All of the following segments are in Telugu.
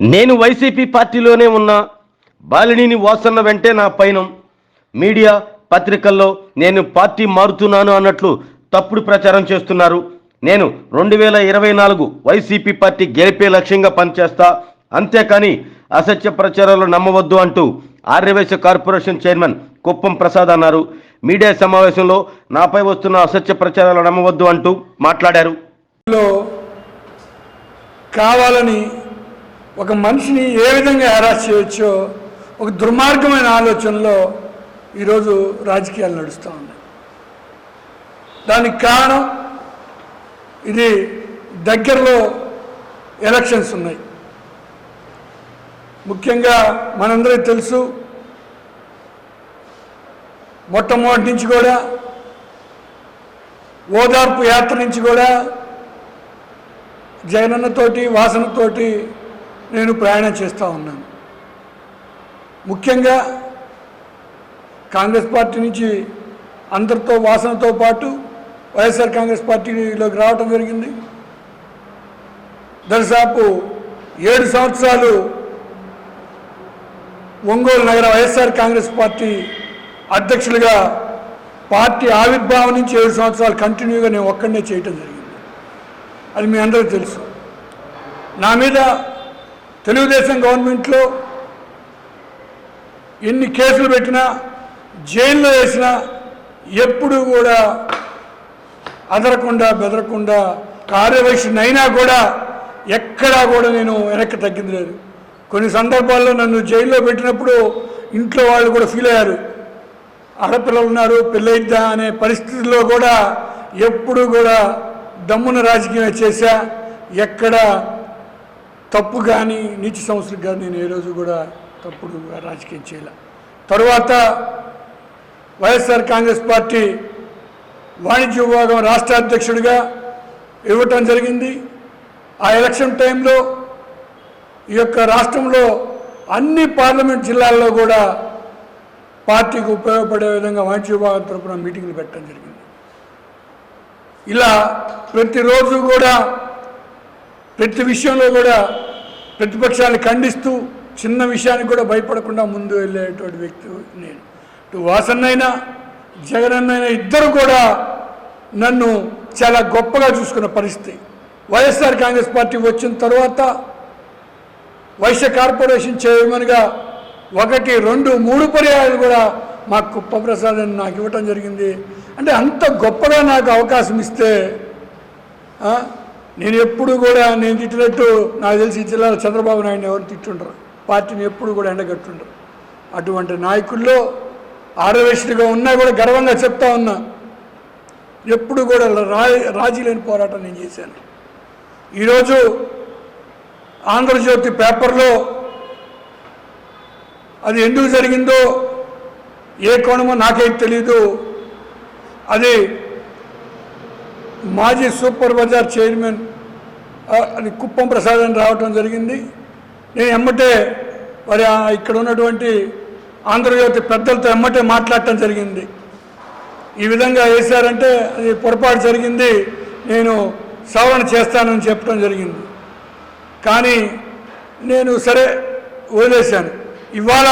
నేను వైసీపీ పార్టీలోనే ఉన్న బాలినిని వాసన్న వెంటే నా పైన మీడియా పత్రికల్లో నేను పార్టీ మారుతున్నాను అన్నట్లు తప్పుడు ప్రచారం చేస్తున్నారు. నేను రెండు వేల ఇరవై నాలుగు వైసీపీ పార్టీ గెలిపే లక్ష్యంగా పనిచేస్తా అంతేకాని అసత్య ప్రచారాలు నమ్మవద్దు అంటూ ఆర్యవేశ కార్పొరేషన్ చైర్మన్ కుప్పం ప్రసాద్ అన్నారు. మీడియా సమావేశంలో నాపై వస్తున్న అసత్య ప్రచారాలు నమ్మవద్దు అంటూ మాట్లాడారు. కావాలని ఒక మనిషిని ఏ విధంగా హెరాస్ చేయొచ్చో ఒక దుర్మార్గమైన ఆలోచనలో ఈరోజు రాజకీయాలు నడుస్తూ ఉన్నాయి. దానికి కారణం ఇది దగ్గరలో ఎలక్షన్స్ ఉన్నాయి. ముఖ్యంగా మనందరికీ తెలుసు మొట్టమొదటి నుంచి కూడా ఓదార్పు యాత్ర నుంచి కూడా జగనన్నతోటి వాసనతోటి నేను ప్రయాణం చేస్తూ ఉన్నాను. ముఖ్యంగా కాంగ్రెస్ పార్టీ నుంచి అందరితో వాసనతో పాటు వైఎస్ఆర్ కాంగ్రెస్ పార్టీలోకి రావటం జరిగింది. దరిదాపు ఏడు సంవత్సరాలు ఒంగోలు నగర వైఎస్ఆర్ కాంగ్రెస్ పార్టీ అధ్యక్షులుగా పార్టీ ఆవిర్భావం నుంచి ఏడు సంవత్సరాలు కంటిన్యూగా నేను ఒక్కడనే చేయటం జరిగింది. అది మీ అందరికీ తెలుసు. నా మీద తెలుగుదేశం గవర్నమెంట్లో ఎన్ని కేసులు పెట్టినా జైల్లో వేసినా ఎప్పుడు కూడా అదరకుండా బెదరకుండా కార్యవయసునైనా కూడా ఎక్కడా కూడా నేను వెనక్కి తగ్గింది లేదు. కొన్ని సందర్భాల్లో నన్ను జైల్లో పెట్టినప్పుడు ఇంట్లో వాళ్ళు కూడా ఫీల్ అయ్యారు. ఆడపిల్లలు ఉన్నారు పెళ్ళైద్దా అనే పరిస్థితుల్లో కూడా ఎప్పుడు కూడా దమ్మున రాజకీయం చేశా ఎక్కడ తప్పు కానీ నీతి సంస్థలకు కానీ నేను ఏ రోజు కూడా తప్పుడు రాజకీయం చేయలే. తరువాత వైఎస్ఆర్ కాంగ్రెస్ పార్టీ వాణిజ్య విభాగం రాష్ట్ర అధ్యక్షుడిగా ఇవ్వటం జరిగింది. ఆ ఎలక్షన్ టైంలో ఈ యొక్క రాష్ట్రంలో అన్ని పార్లమెంట్ జిల్లాల్లో కూడా పార్టీకి ఉపయోగపడే విధంగా వాణిజ్య విభాగం తరపున మీటింగ్లు పెట్టడం జరిగింది. ఇలా ప్రతిరోజు కూడా ప్రతి విషయంలో కూడా ప్రతిపక్షాన్ని ఖండిస్తూ చిన్న విషయానికి కూడా భయపడకుండా ముందు వెళ్ళేటువంటి వ్యక్తి నేను. ఇటు వాసన్నైనా జగనన్నైనా ఇద్దరు కూడా నన్ను చాలా గొప్పగా చూసుకున్న పరిస్థితి. వైఎస్ఆర్ కాంగ్రెస్ పార్టీ వచ్చిన తర్వాత వైశ్య కార్పొరేషన్ చైర్మన్గా ఒకటి రెండు మూడు పర్యాయాలు కూడా మా కుప్పప్రసాద్ అని నాకు ఇవ్వటం జరిగింది. అంటే అంత గొప్పగా నాకు అవకాశం ఇస్తే నేను ఎప్పుడు కూడా నేను తిట్టినట్టు నాకు తెలిసి జిల్లాలో చంద్రబాబు నాయుడు ఎవరిని తిట్టుండరు? పార్టీని ఎప్పుడు కూడా ఎండగట్టుండరు. అటువంటి నాయకుల్లో ఆరవేషుడిగా ఉన్నా కూడా గర్వంగా చెప్తా ఉన్నా ఎప్పుడు కూడా రా రాజీ లేని పోరాటం నేను చేశాను. ఈరోజు ఆంధ్రజ్యోతి పేపర్లో అది ఎందుకు జరిగిందో ఏ కోణమో నాకేం తెలీదు. అది మాజీ సూపర్ బజార్ చైర్మన్ అని కుప్పం ప్రసాద్ అని రావటం జరిగింది. నేను ఎమ్మటే మరి ఇక్కడ ఉన్నటువంటి ఆంధ్రజ్యోతి పెద్దలతో ఎమ్మటే మాట్లాడటం జరిగింది. ఈ విధంగా వేశారంటే అది పొరపాటు జరిగింది. నేను సవరణ చేస్తానని చెప్పడం జరిగింది. కానీ నేను సరే వదిలేశాను. ఇవాళ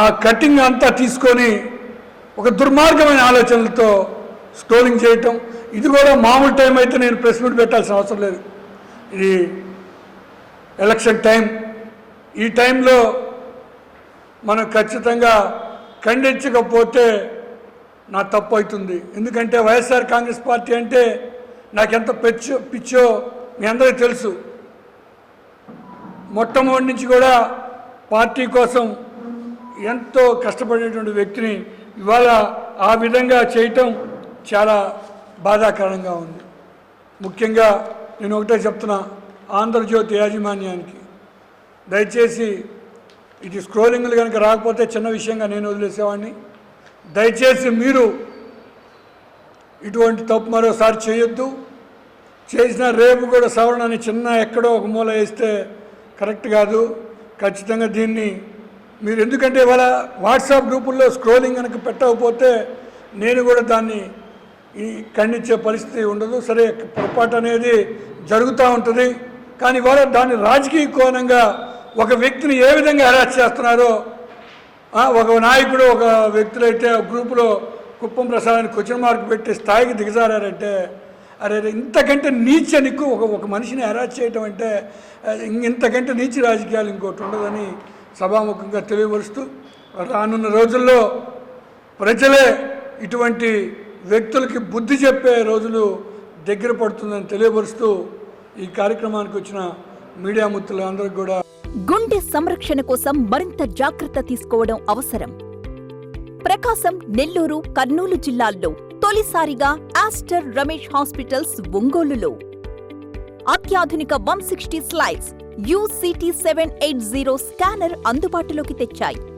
ఆ కటింగ్ అంతా తీసుకొని ఒక దుర్మార్గమైన ఆలోచనలతో స్క్రోలింగ్ చేయటం ఇది కూడా మామూలు టైం అయితే నేను ప్రెస్ మీట్ పెట్టాల్సిన అవసరం లేదు. ఇది ఎలక్షన్ టైం. ఈ టైంలో మనం ఖచ్చితంగా ఖండించకపోతే నా తప్పు అవుతుంది. ఎందుకంటే వైఎస్ఆర్ కాంగ్రెస్ పార్టీ అంటే నాకెంత పిచ్చో పిచ్చో మీ అందరికీ తెలుసు. మొట్టమొదటి నుంచి కూడా పార్టీ కోసం ఎంతో కష్టపడేటువంటి వ్యక్తిని ఇవాళ ఆ విధంగా చేయటం చాలా బాధాకరంగా ఉంది. ముఖ్యంగా నేను ఒకటే చెప్తున్నా ఆంధ్రజ్యోతి యాజమాన్యానికి. దయచేసి ఇది స్క్రోలింగ్లు కనుక రాకపోతే చిన్న విషయంగా నేను వదిలేసేవాడిని. దయచేసి మీరు ఇటువంటి తప్పు మరోసారి చేయొద్దు. చేసిన రేపు కూడా సవరణ అని చిన్న ఎక్కడో ఒక మూల వేస్తే కరెక్ట్ కాదు. ఖచ్చితంగా దీన్ని మీరు ఎందుకంటే ఇవాళ వాట్సాప్ గ్రూపుల్లో స్క్రోలింగ్ కనుక పెట్టకపోతే నేను కూడా దాన్ని ఈ ఖండించే పరిస్థితి ఉండదు. సరే పొరపాటు అనేది జరుగుతూ ఉంటుంది. కానీ వాళ్ళ దాన్ని రాజకీయ కోణంగా ఒక వ్యక్తిని ఏ విధంగా హెరాస్ చేస్తున్నారో ఒక నాయకుడు ఒక వ్యక్తులైతే ఒక గ్రూపులో కుప్పం ప్రసాదానికి క్వశ్చన్ మార్క్ పెట్టి స్థాయికి దిగజారంటే అరే ఇంతకంటే నీచనికు ఒక ఒక మనిషిని హెరాస్ చేయటం అంటే ఇం- ఇంతకంటే నీచి రాజకీయాలు ఇంకోటి ఉండదని సభాముఖంగా తెలియపరుస్తూ రానున్న రోజుల్లో ప్రజలే ఇటువంటి వ్యక్తులకి బుద్ధి చెప్పే రోజులు దగ్గర పడుతుందని తెలియపరుస్తూ ఈ కార్యక్రమానికి వచ్చిన మీడియా మిత్రులందరికీ కూడా గుండె సంరక్షణ కోసం మరింత జాగ్రత్త తీసుకోవడం అవసరం. ప్రకాశం నెల్లూరు కర్నూలు జిల్లాల్లో తొలిసారిగా ఆస్టర్ రమేష్ హాస్పిటల్స్ ఒంగోలులో. అత్యాధునిక వన్ సిక్స్టీ స్లైడ్స్ యూసిటీ సెవెన్ ఎయిట్ జీరో స్కానర్ అందుబాటులోకి తెచ్చాయి.